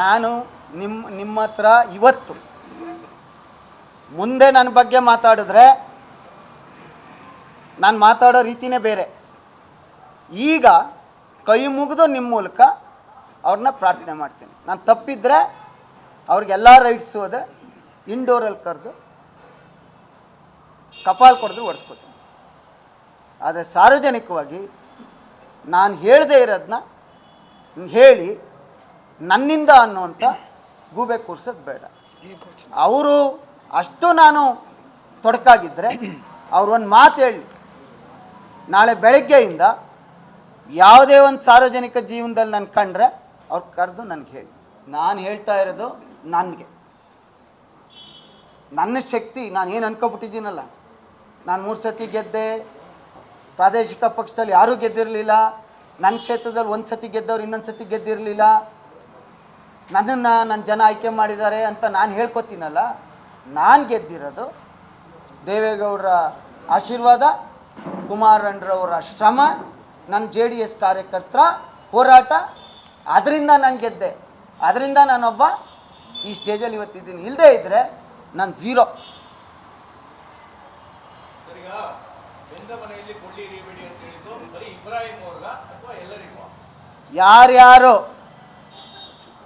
ನಾನು ನಿಮ್ಮ ನಿಮ್ಮ ಹತ್ರ ಇವತ್ತು ಮುಂದೆ ನನ್ನ ಬಗ್ಗೆ ಮಾತಾಡಿದ್ರೆ ನಾನು ಮಾತಾಡೋ ರೀತಿನೇ ಬೇರೆ. ಈಗ ಕೈ ಮುಗಿದು ನಿಮ್ಮ ಮೂಲಕ ಅವ್ರನ್ನ ಪ್ರಾರ್ಥನೆ ಮಾಡ್ತೀನಿ. ನಾನು ತಪ್ಪಿದ್ರೆ ಅವ್ರಿಗೆಲ್ಲ ರೈಟ್ಸ್ ಅದೇ ಇಂಡೋರಲ್ಲಿ ಕರೆದು ಕಪಾಲ್ ಕೊಡಿದ್ರು ಒಡಿಸ್ಕೊತೀನಿ ಆದರೆ ಸಾರ್ವಜನಿಕವಾಗಿ ನಾನು ಹೇಳದೇ ಇರೋದನ್ನ ಹೇಳಿ ನನ್ನಿಂದ ಅನ್ನುವಂಥ ಗೂಬೆ ಕೂರ್ಸೋದು ಬೇಡ. ಅವರು ಅಷ್ಟು ನಾನು ತೊಡಕಾಗಿದ್ದರೆ ಅವ್ರು ಒಂದು ಮಾತು ಹೇಳಿ. ನಾಳೆ ಬೆಳಗ್ಗೆಯಿಂದ ಯಾವುದೇ ಒಂದು ಸಾರ್ವಜನಿಕ ಜೀವನದಲ್ಲಿ ನಾನು ಕಂಡ್ರೆ ಅವ್ರು ಕರೆದು ನನಗೆ ಹೇಳಿ. ನಾನು ಹೇಳ್ತಾ ಇರೋದು ನನಗೆ. ನನ್ನ ಶಕ್ತಿ ನಾನು ಏನು ಅನ್ಕೊಬಿಟ್ಟಿದ್ದೀನಲ್ಲ. ನಾನು ಮೂರು ಸತಿ ಗೆದ್ದೆ. ಪ್ರಾದೇಶಿಕ ಪಕ್ಷದಲ್ಲಿ ಯಾರೂ ಗೆದ್ದಿರಲಿಲ್ಲ. ನನ್ನ ಕ್ಷೇತ್ರದಲ್ಲಿ ಒಂದು ಸತಿ ಗೆದ್ದವ್ರು ಇನ್ನೊಂದು ಸತಿ ಗೆದ್ದಿರಲಿಲ್ಲ. ನನ್ನನ್ನು ನನ್ನ ಜನ ಆಯ್ಕೆ ಮಾಡಿದ್ದಾರೆ ಅಂತ ನಾನು ಹೇಳ್ಕೊತೀನಲ್ಲ ನಾನು ಗೆದ್ದಿರೋದು ದೇವೇಗೌಡರ ಆಶೀರ್ವಾದ ಕುಮಾರಣ್ಣರವರ ಶ್ರಮ ನನ್ನ ಜೆ ಡಿ ಎಸ್ ಕಾರ್ಯಕರ್ತರ ಹೋರಾಟ ಅದರಿಂದ ನಾನು ಗೆದ್ದೆ. ಅದರಿಂದ ನಾನೊಬ್ಬ ಈ ಸ್ಟೇಜಲ್ಲಿ ಇವತ್ತಿದ್ದೀನಿ. ಇಲ್ಲದೇ ಇದ್ದರೆ ನಾನು ಝೀರೋ. ಯಾರ್ಯಾರು?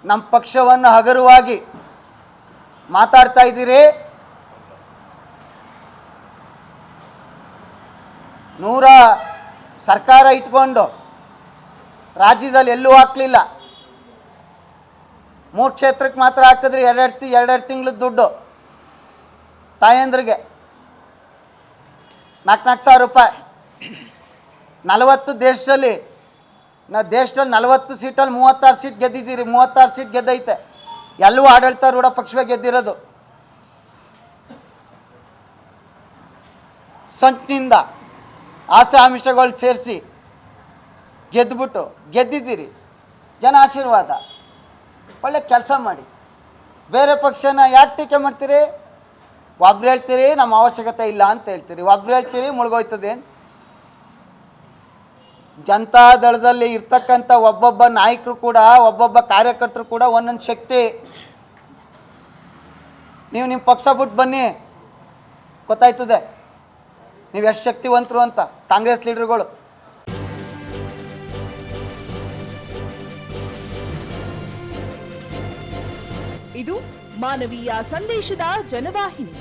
ನಮ್ಮ ಪಕ್ಷವನ್ನು ಹಗರುವಾಗಿ ಮಾತಾಡ್ತಾ ಇದ್ದೀರಿ? ನೂರ ಸರ್ಕಾರ ಇಟ್ಕೊಂಡು ರಾಜ್ಯದಲ್ಲಿ ಎಲ್ಲೂ ಹಾಕ್ಲಿಲ್ಲ. ಮೂರು ಕ್ಷೇತ್ರಕ್ಕೆ ಮಾತ್ರ ಹಾಕಿದ್ರಿ ಎರಡೆರಡು ತಿ, ಎರಡೆರಡು ತಿಂಗಳು ದುಡ್ಡು ತಾಯಂದ್ರಿಗೆ. ನಾಲ್ಕು ನಾಲ್ಕು ಸಾವಿರ ರೂಪಾಯಿ. ನಲವತ್ತು ದೇಶದಲ್ಲಿ ನಾ ದೇಶದಲ್ಲಿ ನಲವತ್ತು ಸೀಟಲ್ಲಿ ಮೂವತ್ತಾರು ಸೀಟ್ ಗೆದ್ದಿದ್ದೀರಿ, ಮೂವತ್ತಾರು ಸೀಟ್ ಗೆದ್ದೈತೆ. ಎಲ್ಲವೂ ಆಡಳಿತಾರೂಢ ಪಕ್ಷವೇ ಗೆದ್ದಿರೋದು. ಸಂಚಿನಿಂದ ಆಸೆ ಆಮಿಷಗಳು ಸೇರಿಸಿ ಗೆದ್ದುಬಿಟ್ಟು ಗೆದ್ದಿದ್ದೀರಿ. ಜನ ಆಶೀರ್ವಾದ. ಒಳ್ಳೆ ಕೆಲಸ ಮಾಡಿ. ಬೇರೆ ಪಕ್ಷನ ಯಾಕೆ ಟೀಕೆ ಮಾಡ್ತೀರಿ? ಒಬ್ರು ಹೇಳ್ತೀರಿ, ನಮ್ಮ ಅವಶ್ಯಕತೆ ಇಲ್ಲ ಅಂತ ಹೇಳ್ತೀರಿ. ಒಬ್ರು ಹೇಳ್ತೀರಿ, ಮುಳುಗೋಯ್ತದೆ ಅಂತ. ಜನತಾ ದಳದಲ್ಲಿ ಇರ್ತಕ್ಕಂಥ ಒಬ್ಬೊಬ್ಬ ನಾಯಕರು ಕೂಡ, ಒಬ್ಬೊಬ್ಬ ಕಾರ್ಯಕರ್ತರು ಕೂಡ ಒಂದೊಂದು ಶಕ್ತಿ. ನೀವು ನಿಮ್ಮ ಪಕ್ಷ ಬಿಟ್ಟು ಬನ್ನಿ. ಗೊತ್ತಾಯ್ತದೆ. ನೀವು ಎಷ್ಟು ಶಕ್ತಿವಂತರು ಅಂತ, ಕಾಂಗ್ರೆಸ್ ಲೀಡರ್ಗಳು. ಇದು ಮಾನವೀಯ ಸಂದೇಶದ ಜನವಾಹಿನಿ.